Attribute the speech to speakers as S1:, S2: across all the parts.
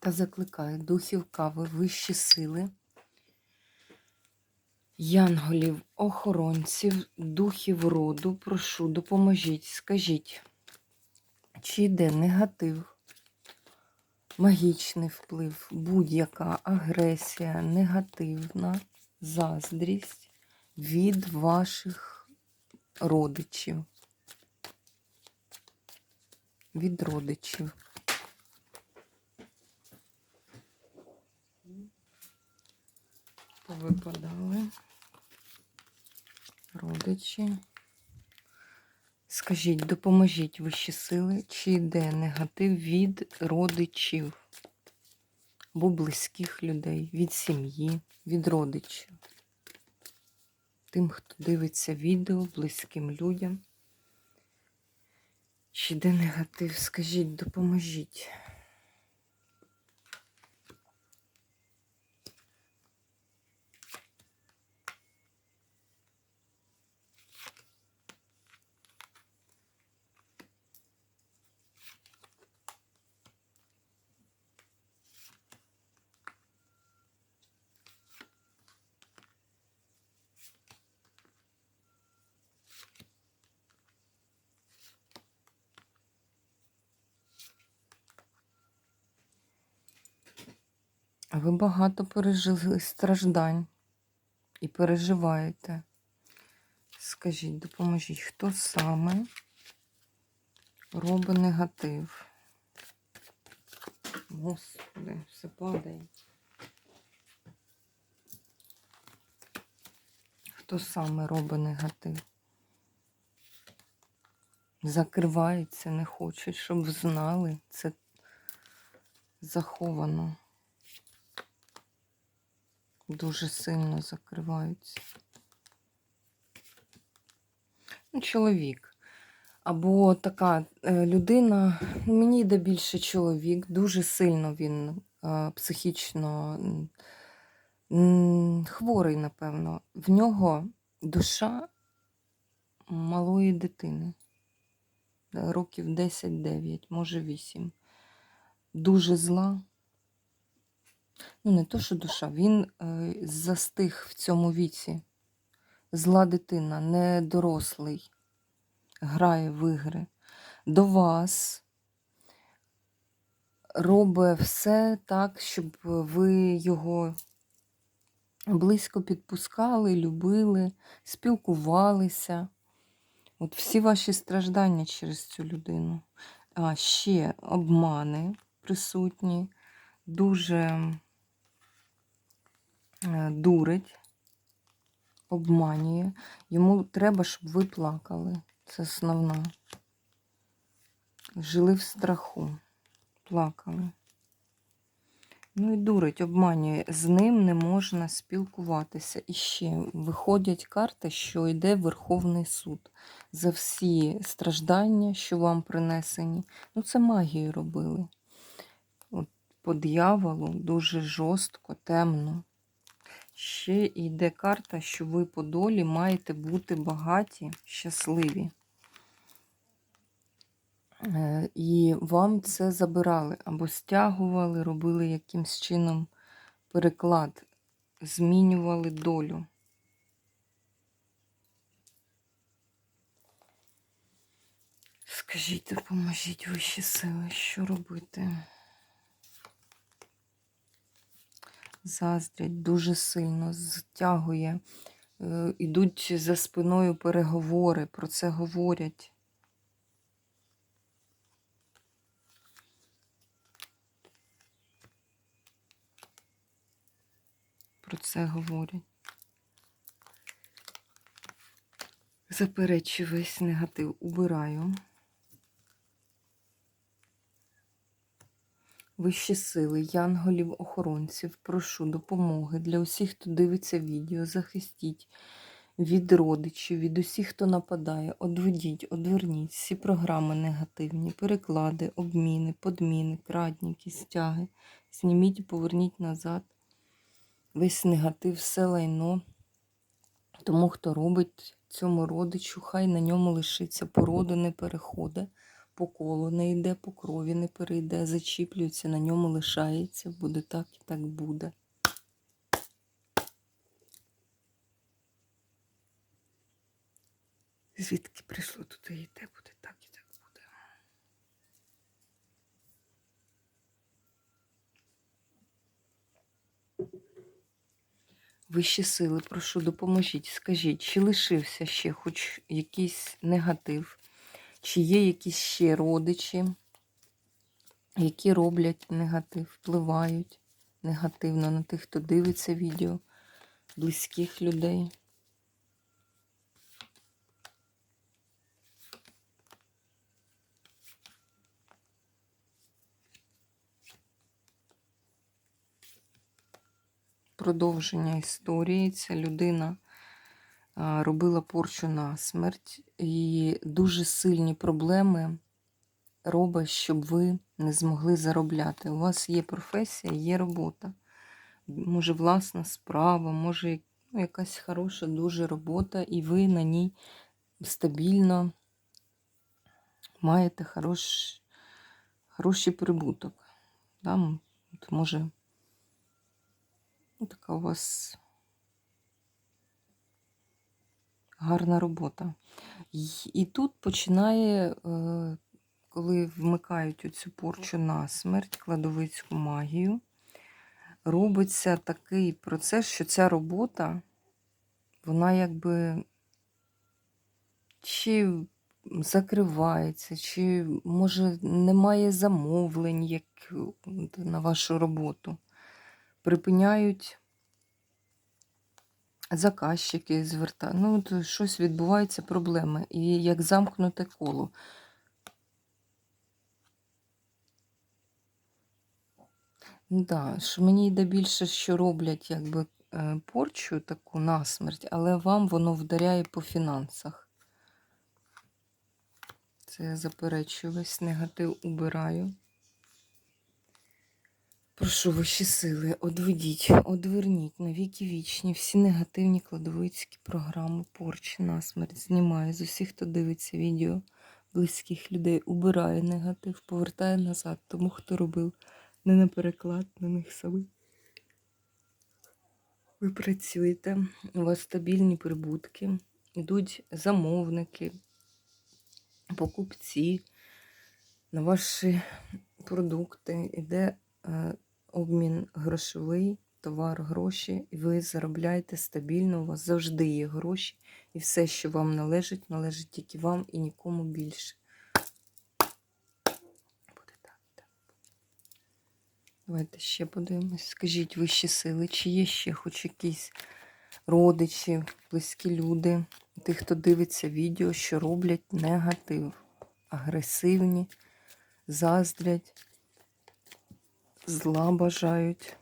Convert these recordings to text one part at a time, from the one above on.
S1: Та закликаю духів кави, вищі сили, янголів, охоронців, духів роду, прошу, допоможіть, скажіть, чи йде негатив, магічний вплив, будь-яка агресія, негативна заздрість від ваших родичів, від родичів. Повипадали родичі. Скажіть, допоможіть вищі сили, чи йде негатив від родичів або близьких людей, від сім'ї, від родичів. Тим, хто дивиться відео, близьким людям. Чи йде негатив? Скажіть, допоможіть. А ви багато пережили страждань і переживаєте. Скажіть, допоможіть, хто саме робить негатив? Господи, все падає. Хто саме робить негатив? Закривається, не хочуть, щоб знали. Це заховано. Дуже сильно закриваються. Ну, чоловік. Або така е, людина, ну, мені йде більше чоловік, дуже сильно він е, психічно хворий, напевно. В нього душа малої дитини. Років 10-9, може 8. Дуже зла. Ну, не то, що душа, він е, застиг в цьому віці. Зла дитина, не дорослий, грає в ігри. До вас робить все так, щоб ви його близько підпускали, любили, спілкувалися. От всі ваші страждання через цю людину. А ще обмани присутні, дуже дурить, обманює. Йому треба, щоб ви плакали. Це основне. Жили в страху, плакали. Ну і дурить, обманює. З ним не можна спілкуватися. І ще виходять карти, що йде Верховний суд за всі страждання, що вам принесені. Ну, це магію робили. От По дьяволу дуже жорстко, темно. Ще йде карта, що ви по долі маєте бути багаті, щасливі. Е, І вам це забирали або стягували, робили якимсь чином переклад, змінювали долю. Скажіть, допоможіть вищі сили, що робити? Заздрять дуже сильно, зтягує. Е, Ідуть за спиною переговори, про це говорять. Про це говорять. Заперечую весь негатив, убираю. Вищі сили, янголів, охоронців, прошу допомоги для усіх, хто дивиться відео, захистіть від родичів, від усіх, хто нападає, одведіть, одверніть всі програми негативні, переклади, обміни, подміни, крадніки, стяги. Зніміть і поверніть назад весь негатив, все лайно. Тому, хто робить цьому родичу, хай на ньому лишиться, породу не переходить, по колу не йде, по крові не перейде, зачіплюється, на ньому лишається, буде так і так буде. Звідки прийшло туди і йде, буде так і так буде. Вищі сили, прошу, допоможіть, скажіть, чи лишився ще хоч якийсь негатив, чи є якісь ще родичі, які роблять негатив, впливають негативно на тих, хто дивиться відео, близьких людей. Продовження історії. Ця людина робила порчу на смерть, і дуже сильні проблеми робить, щоб ви не змогли заробляти. У вас є професія, є робота. Може, власна справа, може, ну, якась хороша дуже робота, і ви на ній стабільно маєте хорош, хороший прибуток. Да? м, От може, ну, така у вас гарна робота. І тут починає, е, коли вмикають оцю порчу на смерть, кладовицьку магію, робиться такий процес, що ця робота, вона якби чи закривається, чи може немає замовлень як на вашу роботу. Припиняють заказчики звертають. Ну, щось відбувається, проблеми. І як замкнуте коло. Да, що мені йде більше, що роблять якби е, порчу таку насмерть, але вам воно вдаряє по фінансах. Це я заперечую, весь негатив убираю. Прошу ваші сили, одведіть, одверніть на віки вічні всі негативні кладовицькі програми, порчі, насмерть, знімає з усіх, хто дивиться відео близьких людей, убирає негатив, повертає назад тому, хто робив не на переклад на них самих. Ви працюєте, у вас стабільні прибутки, йдуть замовники, покупці на ваші продукти, іде е, обмін грошовий, товар, гроші, і ви заробляєте стабільно, у вас завжди є гроші, і все, що вам належить, належить тільки вам і нікому більше. Буде так, так. Давайте ще подивимось. Скажіть вищі сили, чи є ще хоч якісь родичі, близькі люди, ті, хто дивиться відео, що роблять негатив, агресивні, заздрять, зла бажають.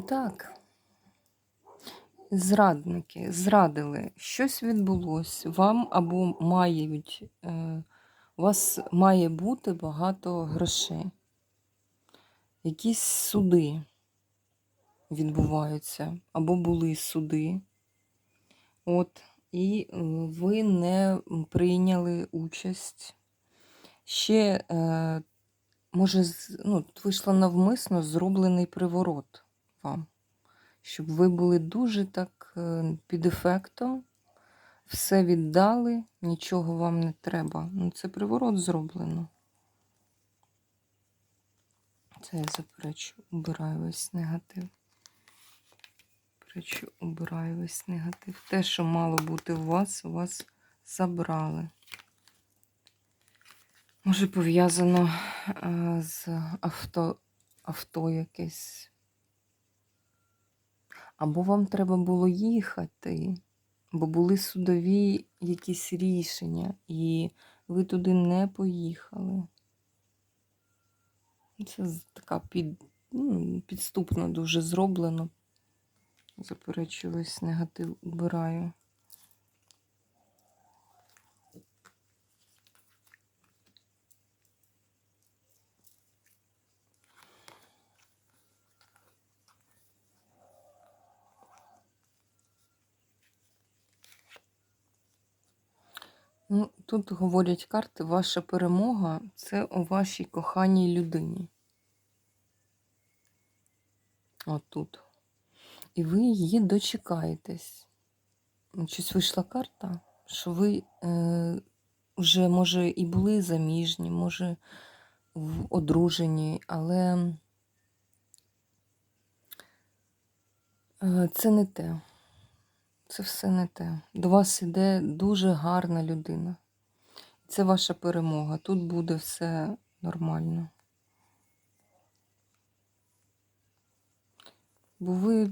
S1: Так. Зрадники, зрадили, щось відбулося. Вам або мають, е, у вас має бути багато грошей. Якісь суди відбуваються, або були суди. От, і е, ви не прийняли участь. Ще, е, може, ну, вийшло навмисно зроблений приворот вам, щоб ви були дуже так е, під ефектом, все віддали, нічого вам не треба. Ну, це приворот зроблено. Це я заперечу, убираю весь негатив. Заперечу, убираю весь негатив. Те, що мало бути у вас, у вас забрали. Може, пов'язано е, з авто, авто якесь. Або вам треба було їхати, бо були судові якісь рішення, і ви туди не поїхали. Це така під, ну, підступно дуже зроблено. Заперечую, негатив убираю. Ну, тут говорять карти, ваша перемога це у вашій коханій людині. Отут. І ви її дочекаєтесь. Щось вийшла карта, що ви е, вже, може, і були заміжні, може, в одружені, але е, це не те. Це все не те. До вас іде дуже гарна людина. Це ваша перемога. Тут буде все нормально. Бо ви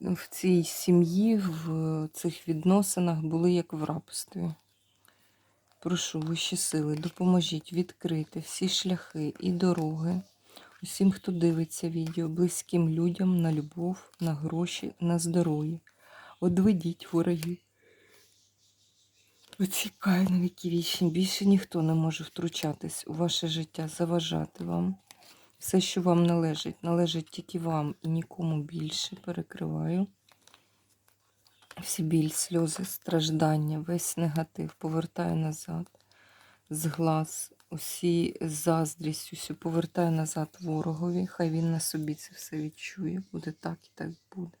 S1: в, цій сім'ї, в цих відносинах були як в рабстві. Прошу вищі сили, допоможіть відкрити всі шляхи і дороги усім, хто дивиться відео, близьким людям на любов, на гроші, на здоров'я. Одведіть ворогів. Оцікай на віки вічні. Більше ніхто не може втручатись у ваше життя, заважати вам. Все, що вам належить, належить тільки вам і нікому більше. Перекриваю. Всі біль, сльози, страждання, весь негатив повертаю назад. З глаз, усі заздрість, усю повертаю назад ворогові. Хай він на собі це все відчує. Буде так і так буде.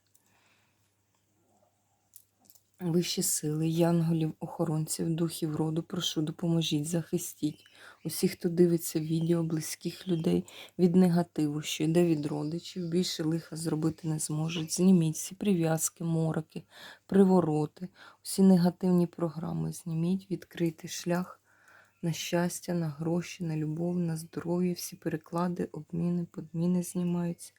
S1: Вищі сили, янголів, охоронців, духів роду, прошу, допоможіть, захистіть усіх, хто дивиться відео, близьких людей від негативу, що йде від родичів, більше лиха зробити не зможуть. Зніміть всі прив'язки, мороки, привороти, усі негативні програми. Зніміть, відкрити шлях на щастя, на гроші, на любов, на здоров'я, всі переклади, обміни, подміни знімаються.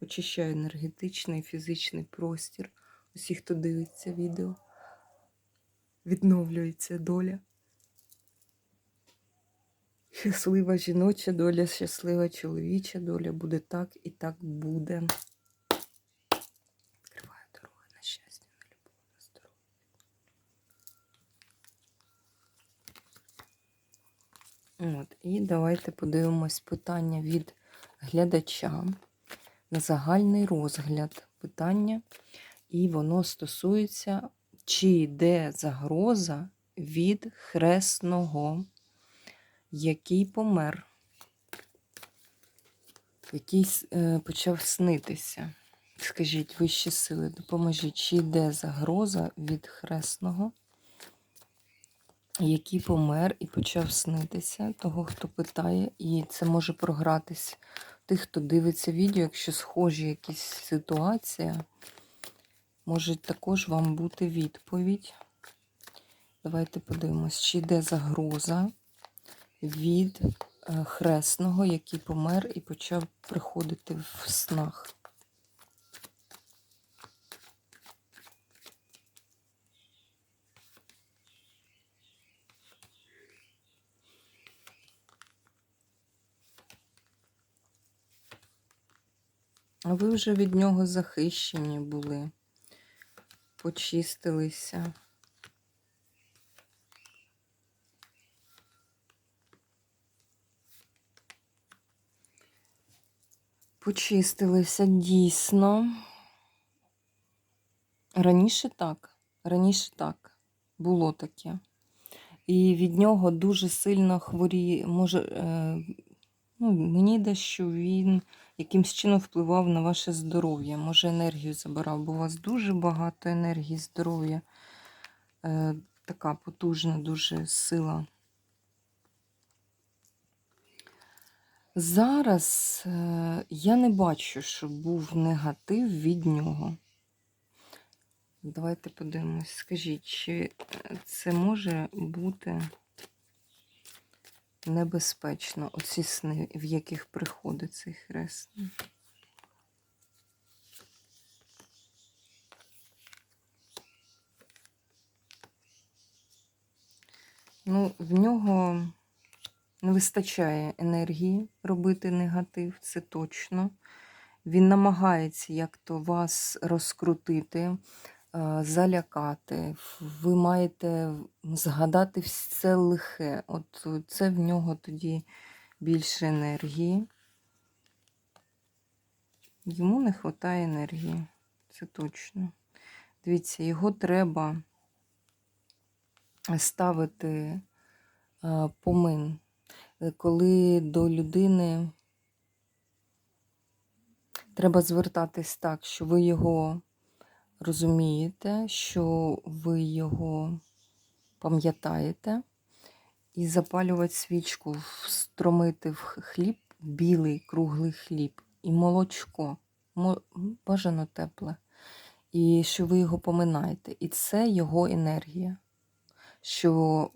S1: Очищаю енергетичний і фізичний простір. Усі, хто дивиться відео, відновлюється доля. Щаслива жіноча доля, щаслива чоловіча доля. Буде так і так буде. Відкриваю дороги на щастя, на любов, на здоров'я. От, і давайте подивимось питання від глядача на загальний розгляд питання. І воно стосується, чи йде загроза від хресного, який помер, який е, почав снитися. Скажіть, вищі сили, допоможіть, чи йде загроза від хресного, який помер і почав снитися, того, хто питає, і це може програтись тих, хто дивиться відео, якщо схожі якісь ситуація, може також вам бути відповідь. Давайте подивимось, чи йде загроза від е, хресного, який помер і почав приходити в снах. А ви вже від нього захищені були, почистилися. Почистилися дійсно. Раніше так. Раніше так. Було таке. І від нього дуже сильно хворіє. Може, е, ну, мені йде, що він якимсь чином впливав на ваше здоров'я. Може, енергію забирав, бо у вас дуже багато енергії, здоров'я. Е, така потужна дуже сила. Зараз е, я не бачу, щоб був негатив від нього. Давайте подивимось. Скажіть, чи е, це може бути небезпечно, оці сни, в яких приходить цей хресний? Ну, в нього не вистачає енергії робити негатив, це точно. Він намагається як-то вас розкрутити, залякати. Ви маєте згадати все лихе. От це в нього тоді більше енергії. Йому не вистачає енергії, це точно. Дивіться, його треба ставити а, помин, Е, коли до людини треба звертатись так, що ви його розумієте, що ви його пам'ятаєте, і запалювати свічку, встромити в хліб, білий круглий хліб і молочко, бажано тепле, і що ви його поминаєте. І це його енергія що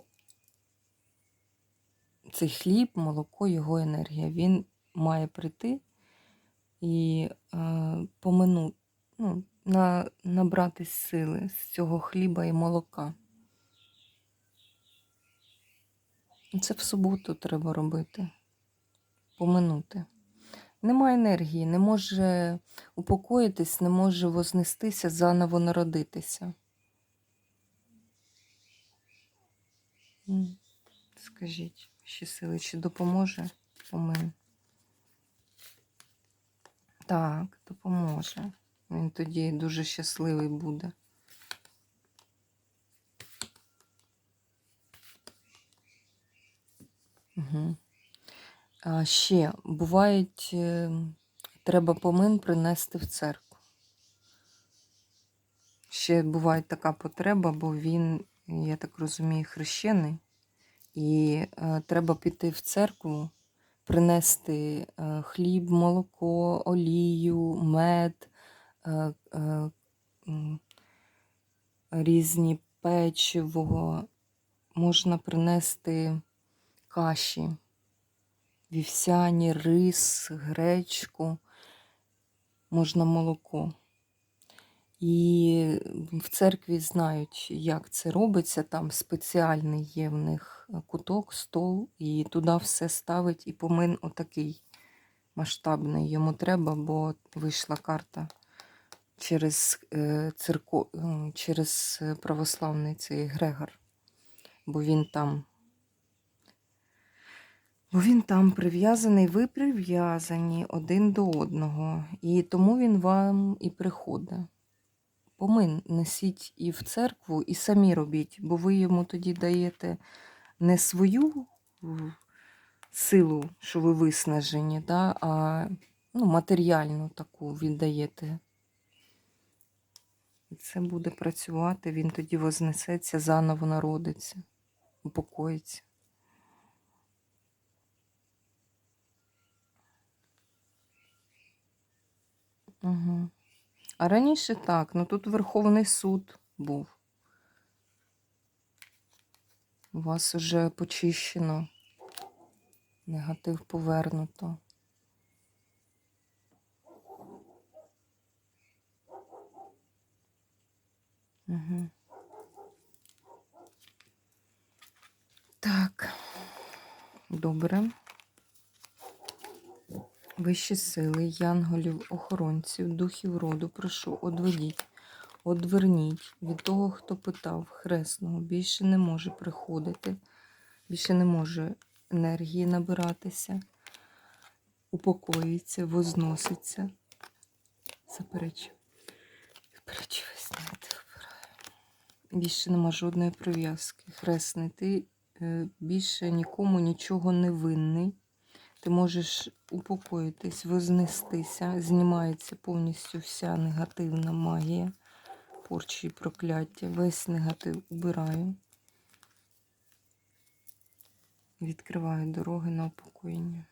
S1: цей хліб, молоко, його енергія. Він має прийти і е, помину, ну, на, набрати сили з цього хліба і молока. Це в суботу треба робити, поминути. Немає енергії, не може упокоїтись, не може вознестися, заново народитися. Скажіть, ще сили, чи допоможе помин? Так, допоможе. Він тоді дуже щасливий буде. Угу. А ще бувають, е, треба помин принести в церкву. Ще буває така потреба, бо він, я так розумію, хрещений. І е, треба піти в церкву, принести е, хліб, молоко, олію, мед, різні печиво. Можна принести каші, вівсяні, рис, гречку, можна молоко. І в церкві знають, як це робиться. Там спеціальний є в них куток, стол, і туди все ставить. І помин отакий масштабний йому треба, бо вийшла карта через е, е, через православний цей Грегор. Бо він там. Бо він там прив'язаний, ви прив'язані один до одного. І тому він вам і приходить помин несіть і в церкву, і самі робіть, бо ви йому тоді даєте не свою силу, що ви виснажені, да, а ну, матеріальну таку віддаєте. І це буде працювати, він тоді вознесеться, заново народиться, упокоїться. Угу. А раніше так, ну тут Верховний суд був. У вас уже почищено, негатив повернуто. Угу. Так, добре. Вищі сили, янголів, охоронців, духів роду, прошу, одведіть, одверніть від того, хто питав хресного, більше не може приходити, більше не може енергії набиратися, упокоїться, возноситься. Заперечу. Заперечу. Більше нема жодної прив'язки. Хресний, ти е, більше нікому нічого не винний. Ти можеш упокоїтись, вознестися, знімається повністю вся негативна магія, порчі і прокляття. Весь негатив убираю. Відкриваю дороги на упокоєння.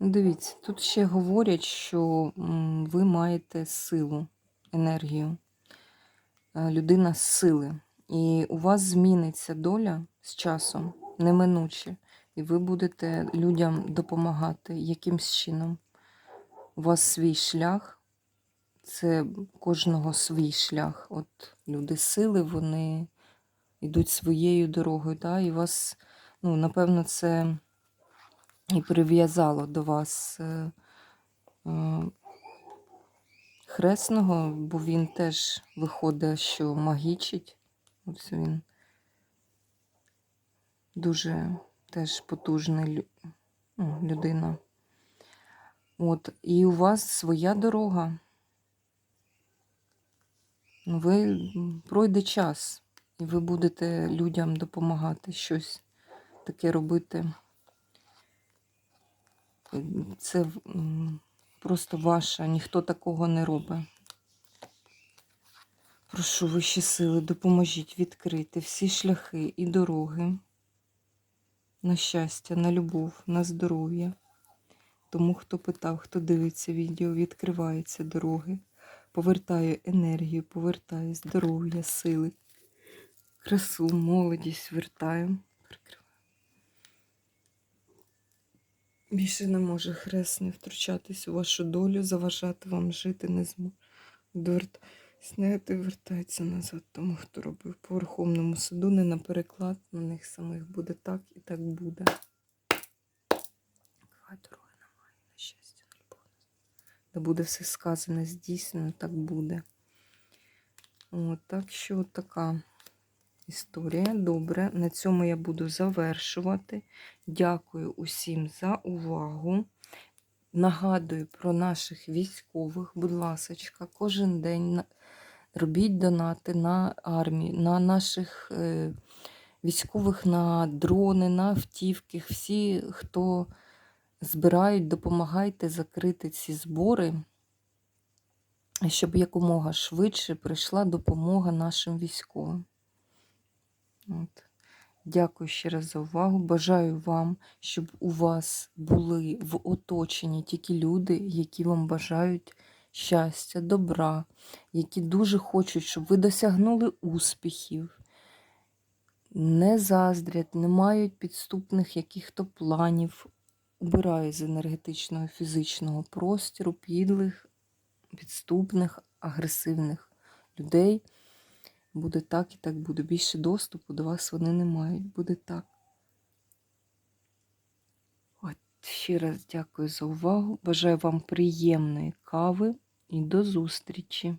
S1: Дивіться, тут ще говорять, що ви маєте силу, енергію. Е, Людина з сили. І у вас зміниться доля з часом, неминуче. І ви будете людям допомагати якимсь чином. У вас свій шлях, це кожного свій шлях. От люди сили, вони йдуть своєю дорогою, да? і вас, ну, напевно, це і прив'язало до вас е, е, хресного, бо він теж виходить, що магічить. Ось він дуже теж потужний ну, людина. От, і у вас своя дорога. Ну, Ви пройде час, і ви будете людям допомагати щось таке робити. Це просто ваша, ніхто такого не робить. Прошу вищі сили, допоможіть відкрити всі шляхи і дороги на щастя, на любов, на здоров'я. Тому, хто питав, хто дивиться відео, відкриваються дороги, повертаю енергію, повертаю здоров'я, сили, красу, молодість вертаю. Більше не може хресний втручатись у вашу долю, заважати вам жити не зможе. Зняти вертається назад. Тому хто робив по Верховному суду, не на переклад, на них самих буде так і так буде. Хай дороги немає, на щастя. Та буде все сказане, здійснено, так буде. От, так що така історія. Добре, на цьому я буду завершувати. Дякую усім за увагу. Нагадую про наших військових, будь ласочка, кожен день робіть донати на армію, на наших е, військових, на дрони, на автівки. Всі, хто збирають, допомагайте закрити ці збори, щоб якомога швидше прийшла допомога нашим військовим. Дякую ще раз за увагу. Бажаю вам, щоб у вас були в оточенні тільки люди, які вам бажають щастя, добра, які дуже хочуть, щоб ви досягнули успіхів, не заздрять, не мають підступних яких-то планів. Убираю з енергетичного фізичного простіру підлих, підступних, агресивних людей. Буде так і так буде. Більше доступу до вас вони не мають. Буде так. От, ще раз дякую за увагу. Бажаю вам приємної кави і до зустрічі!